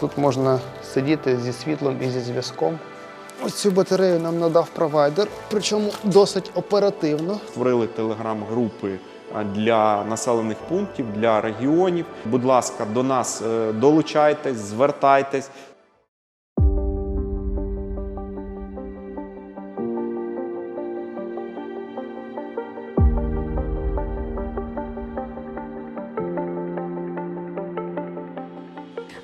Тут можна сидіти зі світлом і зі зв'язком. Ось цю батарею нам надав провайдер, причому досить оперативно. Створили телеграм-групи для населених пунктів, для регіонів. Будь ласка, до нас е, долучайтесь, звертайтесь.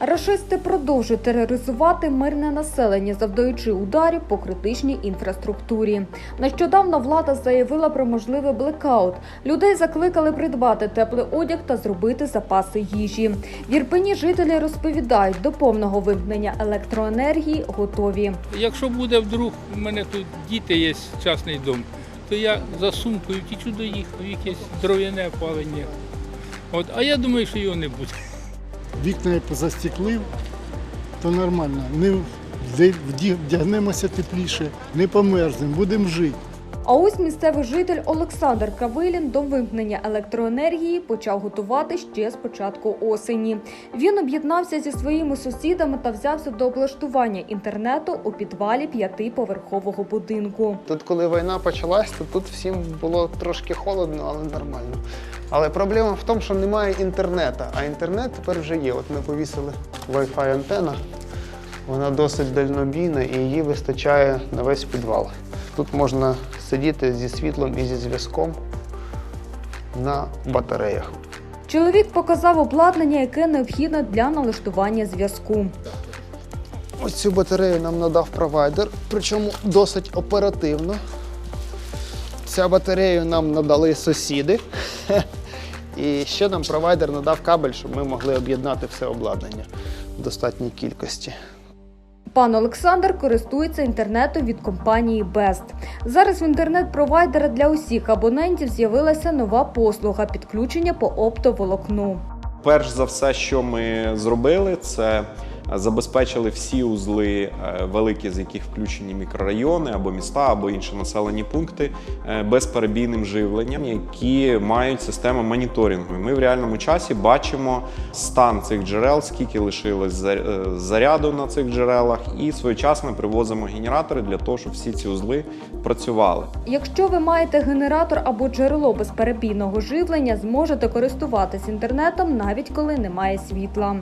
Рашисти продовжують тероризувати мирне населення, завдаючи ударів по критичній інфраструктурі. Нещодавно влада заявила про можливий блекаут. Людей закликали придбати теплий одяг та зробити запаси їжі. В Ірпені жителі розповідають, до повного вимкнення електроенергії готові. Якщо буде вдруг, у мене тут діти є, частний дом, то я за сумкою втічу до їх, якесь дров'яне опалення. От, а я думаю, що його не буде. Вікна як застеклив, то нормально. Не вдягнемося тепліше, не померзнемо, будемо жити. А ось місцевий житель Олександр Кавилін до вимкнення електроенергії почав готувати ще з початку осені. Він об'єднався зі своїми сусідами та взявся до облаштування інтернету у підвалі п'ятиповерхового будинку. Тут, коли війна почалась, то тут всім було трошки холодно, але нормально. Але проблема в тому, що немає інтернету, а інтернет тепер вже є. От ми повісили Wi-Fi антенна. Вона досить дальнобійна і її вистачає на весь підвал. Тут можна сидіти зі світлом і зі зв'язком на батареях. Чоловік показав обладнання, яке необхідно для налаштування зв'язку. Ось цю батарею нам надав провайдер, причому досить оперативно. Ця батарею нам надали сусіди. І ще нам провайдер надав кабель, щоб ми могли об'єднати все обладнання в достатній кількості. Пан Олександр користується інтернетом від компанії Best. Зараз в інтернет-провайдера для усіх абонентів з'явилася нова послуга підключення по оптоволокну. Перш за все, що ми зробили, це забезпечили всі узли е, великі, з яких включені мікрорайони або міста, або інші населені пункти е, безперебійним живленням, які мають систему моніторингу. Ми в реальному часі бачимо стан цих джерел, скільки лишилось е, заряду на цих джерелах, і своєчасно привозимо генератори для того, щоб всі ці узли працювали. Якщо ви маєте генератор або джерело безперебійного живлення, зможете користуватись інтернетом навіть коли немає світла.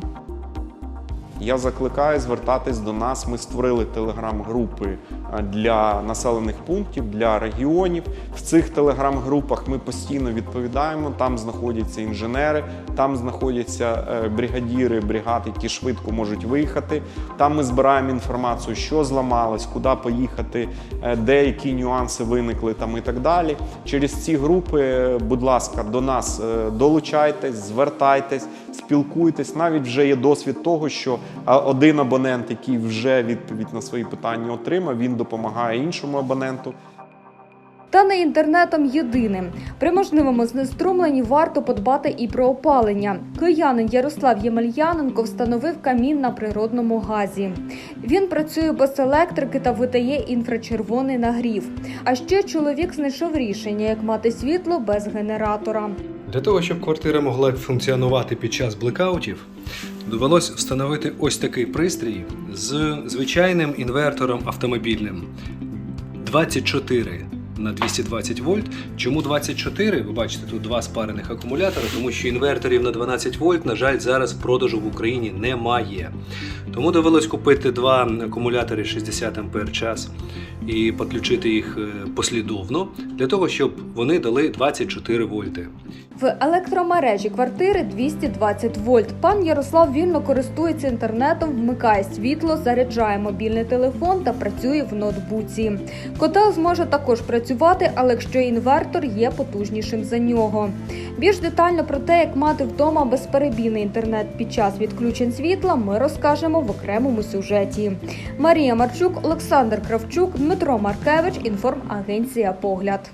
Я закликаю звертатись до нас. Ми створили телеграм-групи е, для населених пунктів, для регіонів. В цих телеграм-групах ми постійно відповідаємо. Там знаходяться інженери, там знаходяться е, бригадіри бригад, які швидко можуть виїхати. Там ми збираємо інформацію, що зламалось, куди поїхати, е, де які нюанси виникли там і так далі. Через ці групи, будь ласка, до нас долучайтесь, звертайтесь, спілкуйтесь. Навіть вже є досвід того, що один абонент, який вже відповідь на свої питання отримав, він допомагає іншому абоненту. Та не інтернетом єдиним. При можливому знеструмленні варто подбати і про опалення. Киянин Ярослав Ємельяненко встановив камін на природному газі. Він працює без електрики та видає інфрачервоний нагрів. А ще чоловік знайшов рішення, як мати світло без генератора. Для того, щоб квартира могла функціонувати під час блекаутів, довелось встановити ось такий пристрій з звичайним інвертором автомобільним. 24 на 220 вольт. Чому 24? Ви бачите, тут два спарених акумулятори, тому що інверторів на 12 вольт, на жаль, зараз продажу в Україні немає. Тому довелось купити два акумулятори 60 ампер час і підключити їх е, послідовно для того, щоб вони дали 24 вольти. В електромережі квартири 220 вольт. Пан Ярослав вільно користується інтернетом, вмикає світло, заряджає мобільний телефон та працює в ноутбуці. Котел зможе також працювати, але якщо інвертор є потужнішим за нього. Більш детально про те, як мати вдома безперебійний інтернет під час відключень світла, ми розкажемо в окремому сюжеті. Марія Марчук, Олександр Кравчук, Дмитро Маркевич, інформагенція Погляд.